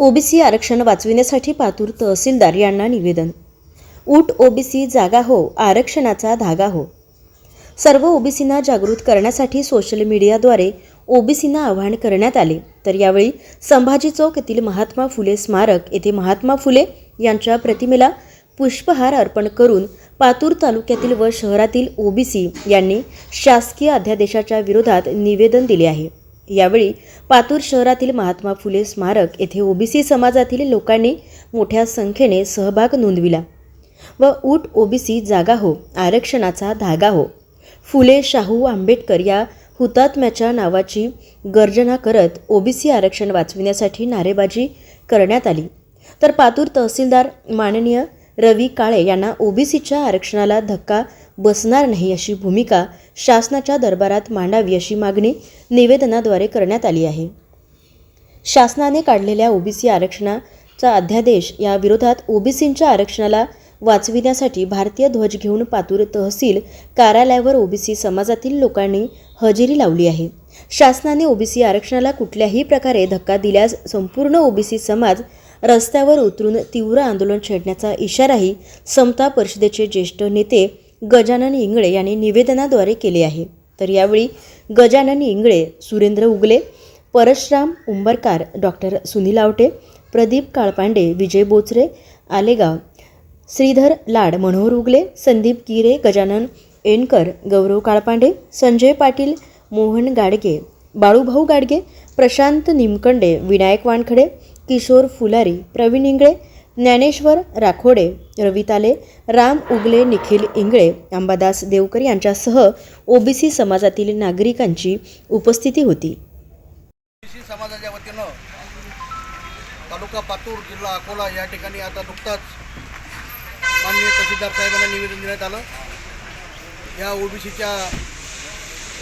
OBC आरक्षण वाचविण्यासाठी पातूर तहसीलदार यांना निवेदन. ऊट ओबीसी जागा हो आरक्षणाचा धागा हो. सर्व ओबीसींना जागृत करण्यासाठी सोशल मीडियाद्वारे ओबीसींना आवाहन करण्यात आले. तर यावेळी संभाजी चौक येथील महात्मा फुले स्मारक येथे महात्मा फुले यांच्या प्रतिमेला पुष्पहार अर्पण करून पातूर तालुक्यातील व शहरातील ओबीसी यांनी शासकीय अध्यादेशाच्या विरोधात निवेदन दिले आहे. यावेळी पातूर शहरातील महात्मा फुले स्मारक येथे ओबीसी समाजातील लोकांनी मोठ्या संख्येने सहभाग नोंदविला. व ऊट ओबीसी जागा हो आरक्षणाचा धागा हो. फुले शाहू आंबेडकर या हुतात्म्याच्या नावाची गर्जना करत ओबीसी आरक्षण वाचविण्यासाठी नारेबाजी करण्यात आली. तर पातूर तहसीलदार माननीय रवी काळे यांना ओबीसीच्या आरक्षणाला धक्का बसणार नाही अशी भूमिका शासनाच्या दरबारात मांडावी अशी मागणी निवेदनाद्वारे करण्यात आली आहे. शासनाने काढलेल्या ओबीसी आरक्षणाचा अध्यादेश या विरोधात ओबीसींच्या आरक्षणाला वाचविण्यासाठी भारतीय ध्वज घेऊन पातूर तहसील कार्यालयावर ओबीसी समाजातील लोकांनी हजेरी लावली आहे. शासनाने ओबीसी आरक्षणाला कुठल्याही प्रकारे धक्का दिल्यास संपूर्ण ओबीसी समाज रस्त्यावर उतरून तीव्र आंदोलन छेडण्याचा इशाराही समता परिषदेचे ज्येष्ठ नेते गजानन इंगळे यांनी निवेदनाद्वारे केले आहे. तर यावेळी गजानन इंगळे सुरेंद्र उगले परशराम उंबरकार डॉक्टर सुनील आवटे प्रदीप काळपांडे विजय बोचरे आलेगाव श्रीधर लाड मनोहर उगले संदीप गिरे गजानन एनकर गौरव काळपांडे संजय पाटील मोहन गाडगे बाळूभाऊ गाडगे प्रशांत निमकंडे विनायक वानखडे किशोर फुलारी प्रवीण इंगळे ज्ञानेश्वर राखोडे रवी ताले राम उगले निखिल इंगळे अंबादास देवकर यांच्यासह ओबीसी समाजातील नागरिकांची उपस्थिती होती. ओबीसी समाजाच्या वतीनं तालुका पातूर जिल्हा अकोला या ठिकाणी आता नुकताच माननीय तहसीलदार साहेबांना निवेदन देण्यात आलं. या ओबीसीच्या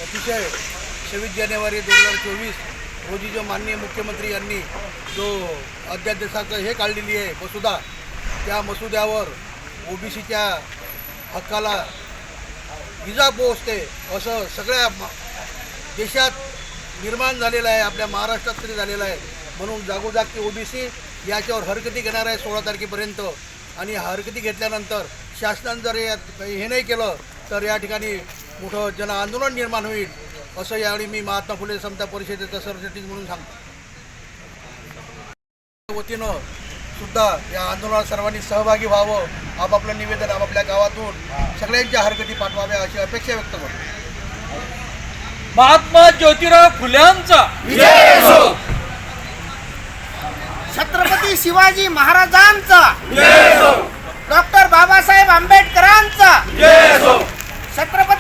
अतिशय सव्वीस जानेवारी दोन हजार चोवीस रोजी जो माननीय मुख्यमंत्री यांनी जो अध्यादेशाचं हे काढलेली आहे मसुदा त्या मसुद्यावर ओबीसीच्या हक्काला इजा पोहोचते असं सगळ्या देशात निर्माण झालेलं आहे आपल्या महाराष्ट्रात तरी झालेलं आहे. म्हणून जागोजागती ओबीसी याच्यावर हरकती घेणार आहे सोळा तारखेपर्यंत. आणि हरकती घेतल्यानंतर शासनानं जर या हे नाही केलं तर या ठिकाणी मोठं जन आंदोलन निर्माण होईल. असं यावेळी मी महात्मा फुले समता परिषदेचं सरचिटणीस म्हणून सांगतो. वतीनं सुद्धा या आंदोलनात सर्वांनी सहभागी व्हावं आपापलं निवेदन आपापल्या गावातून सगळ्यांच्या हरकती पाठवाव्या अशी अपेक्षा व्यक्त करतो. महात्मा ज्योतिराव फुल्यांचा छत्रपती शिवाजी महाराजांचा. डॉक्टर बाबासाहेब आंबेडकरांचा.